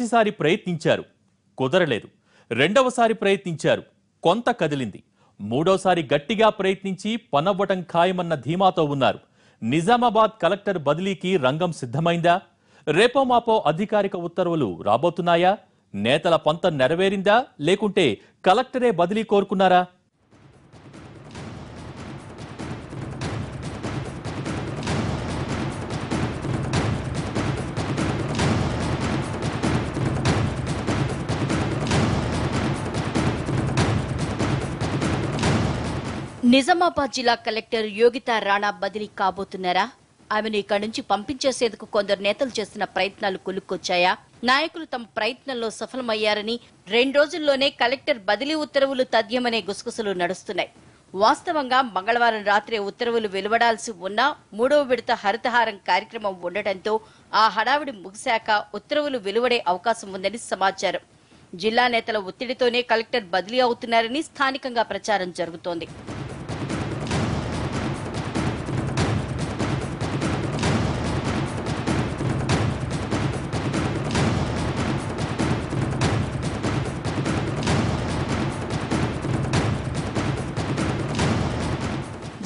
మొదటిసారి ప్రయత్నించారు కుదరలేదు. రెండవసారి ప్రయత్నించారు కొంత కదిలింది. మూడోసారి గట్టిగా ప్రయత్నించి పనవ్వటం ఖాయమన్న ధీమాతో ఉన్నారు. నిజామాబాద్ కలెక్టర్ బదిలీకి రంగం సిద్ధమైందా? రేపో మాపో అధికారిక ఉత్తర్వులు రాబోతున్నాయా? నేతల పంతం నెరవేరిందా? లేకుంటే కలెక్టరే బదిలీ కోరుకున్నారా? నిజామాబాద్ జిల్లా కలెక్టర్ యోగితా రాణా బదిలీ కాబోతున్నారా? ఆమెను ఇక్కడి నుంచి పంపించేసేందుకు కొందరు నేతలు చేస్తున్న ప్రయత్నాలు కొలుక్కొచ్చాయా? నాయకులు తమ ప్రయత్నంలో సఫలమయ్యారని రెండు రోజుల్లోనే కలెక్టర్ బదిలీ ఉత్తర్వులు తథ్యమనే గుసగుసలు నడుస్తున్నాయి. వాస్తవంగా మంగళవారం రాత్రి ఉత్తర్వులు వెలువడాల్సి ఉన్నా మూడవ విడత హరితహారం కార్యక్రమం ఉండటంతో ఆ హడావిడి ముగిశాక ఉత్తర్వులు వెలువడే అవకాశం ఉందని సమాచారం. జిల్లా నేతల ఒత్తిడితోనే కలెక్టర్ బదిలీ అవుతున్నారని స్థానికంగా ప్రచారం జరుగుతోంది.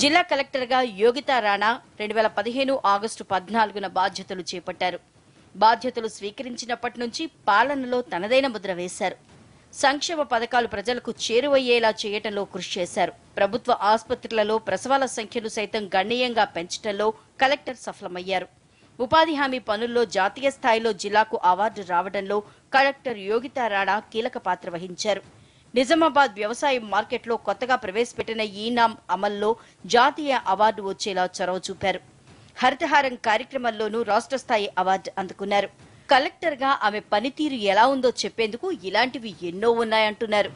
జిల్లా కలెక్టర్గా యోగితా రాణా రెండు వేల పదిహేను ఆగస్టు పద్నాలుగున బాధ్యతలు చేపట్టారు. బాధ్యతలు స్వీకరించినప్పటి నుంచి పాలనలో తనదైన ముద్ర వేశారు. సంక్షేమ పథకాలు ప్రజలకు చేరువయ్యేలా చేయటంలో కృషి చేశారు. ప్రభుత్వ ఆసుపత్రులలో ప్రసవాల సంఖ్యను సైతం గణనీయంగా పెంచడంలో కలెక్టర్ సఫలమయ్యారు. ఉపాధి హామీ పనుల్లో జాతీయ స్థాయిలో జిల్లాకు అవార్డు రావడంలో కలెక్టర్ యోగితా రాణా కీలక పాత్ర వహించారు. నిజామాబాద్ వ్యవసాయ మార్కెట్లో కొత్తగా ప్రవేశపెట్టిన ఈనాం అమల్లో జాతీయ అవార్డు వచ్చేలా చొరవ చూపారు. హరితహారం కార్యక్రమంలోనూ రాష్ట్ర స్థాయి అవార్డు అందుకున్నారు. కలెక్టర్గా ఆమె పనితీరు ఎలా ఉందో చెప్పేందుకు ఇలాంటివి ఎన్నో ఉన్నాయంటున్నారు.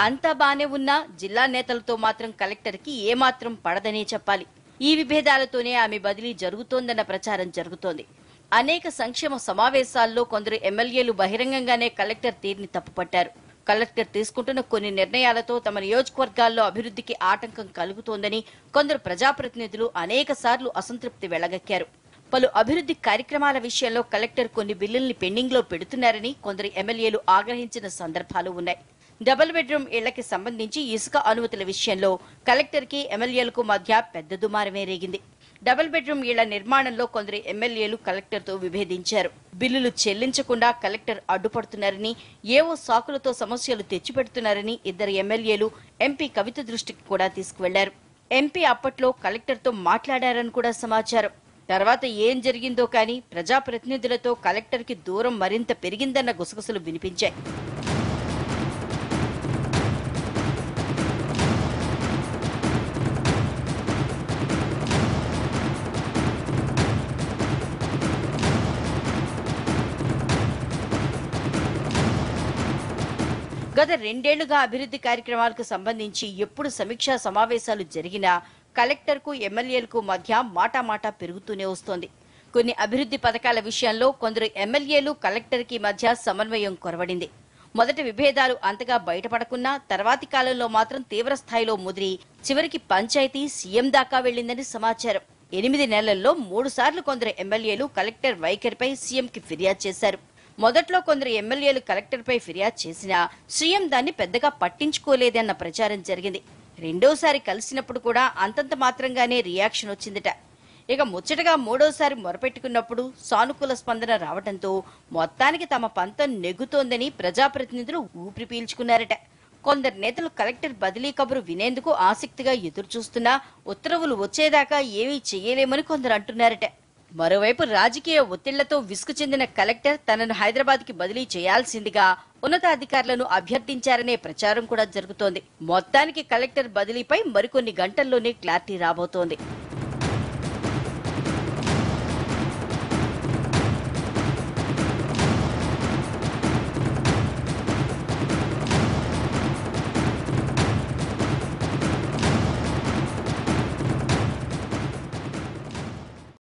అంతా బానే ఉన్నా జిల్లా నేతలతో మాత్రం కలెక్టర్కి ఏమాత్రం పడదనే చెప్పాలి. ఈ విభేదాలతోనే ఆమె బదిలీ జరుగుతోందన్న ప్రచారం జరుగుతోంది. అనేక సంక్షేమ సమావేశాల్లో కొందరు ఎమ్మెల్యేలు బహిరంగంగానే కలెక్టర్ తీరుని తప్పుపట్టారు. కలెక్టర్ తీసుకుంటున్న కొన్ని నిర్ణయాలతో తమ నియోజకవర్గాల్లో అభివృద్ధికి ఆటంకం కలుగుతోందని కొందరు ప్రజాప్రతినిధులు అనేక సార్లు అసంతృప్తి వెళ్ళగక్కారు పలు అభివృద్ధి కార్యక్రమాల విషయంలో కలెక్టర్ కొన్ని బిల్లుల్ని పెండింగ్లో పెడుతున్నారని కొందరు ఎమ్మెల్యేలు ఆగ్రహించిన సందర్భాలు ఉన్నాయి. డబుల్ బెడ్రూమ్ ఇళ్ళకి సంబంధించి ఇసుక అనుమతుల విషయంలో కలెక్టర్కి ఎమ్మెల్యేలకు మధ్య పెద్ద దుమారమే రేగింది. డబుల్ బెడ్రూమ్ ఇళ్ళ నిర్మాణంలో కొందరు ఎమ్మెల్యేలు కలెక్టర్తో విభేదించారు. బిల్లులు చెల్లించకుండా కలెక్టర్ అడ్డుపడుతున్నారని ఏవో సాకులతో సమస్యలు తెచ్చిపెడుతున్నారని ఇద్దరు ఎమ్మెల్యేలు ఎంపీ కవిత దృష్టికి కూడా తీసుకువెళ్ళారు. ఎంపీ అప్పట్లో కలెక్టర్తో మాట్లాడారని కూడా సమాచారం. తర్వాత ఏం జరిగిందో కానీ ప్రజాప్రతినిధులతో కలెక్టర్కి దూరం మరింత పెరిగిందన్న గుసగుసలు వినిపించాయి. గత రెండేళ్ళుగా అభివృద్ధి కార్యక్రమాలకు సంబంధించి ఎప్పుడు సమీక్షా సమావేశాలు జరిగినా కలెక్టర్కు ఎమ్మెల్యేలకు మధ్య మాటామాటా పెరుగుతూనే వస్తోంది. కొన్ని అభివృద్ధి పథకాల విషయంలో కొందరు ఎమ్మెల్యేలు కలెక్టర్కి మధ్య సమన్వయం కొరవడింది. మొదటి విభేదాలు అంతగా బయటపడకున్నా తర్వాతి కాలంలో మాత్రం తీవ్ర స్థాయిలో ముదిరి చివరికి పంచాయతీ సీఎం దాకా వెళ్ళిందని సమాచారం. ఎనిమిది నెలల్లో మూడు సార్లు కొందరు ఎమ్మెల్యేలు కలెక్టర్ వైఖరిపై సీఎంకి ఫిర్యాదు చేశారు. మొదట్లో కొందరు ఎమ్మెల్యేలు కలెక్టర్పై ఫిర్యాదు చేసినా సీఎం దాన్ని పెద్దగా పట్టించుకోలేదన్న ప్రచారం జరిగింది. రెండోసారి కలిసినప్పుడు కూడా అంతంత మాత్రంగానే రియాక్షన్ వచ్చిందట. ఇక ముచ్చటగా మూడోసారి మొరపెట్టుకున్నప్పుడు సానుకూల స్పందన రావడంతో మొత్తానికి తమ పంతం నెగ్గుతోందని ప్రజాప్రతినిధులు ఊపిరి పీల్చుకున్నారట. కొందరు నేతలు కలెక్టర్ బదిలీ కబురు వినేందుకు ఆసక్తిగా ఎదురుచూస్తున్నా ఉత్తర్వులు వచ్చేదాకా ఏమీ చేయలేమని కొందరు అంటున్నారట. మరోవైపు రాజకీయ ఒత్తిళ్ళతో విసుగు చెందిన కలెక్టర్ తనను హైదరాబాద్కి బదిలీ చేయాల్సిందిగా ఉన్నతాధికారులను అభ్యర్థించారనే ప్రచారం కూడా జరుగుతోంది. మొత్తానికి కలెక్టర్ బదిలీపై మరికొన్ని గంటల్లోనే క్లారిటీ రాబోతోంది.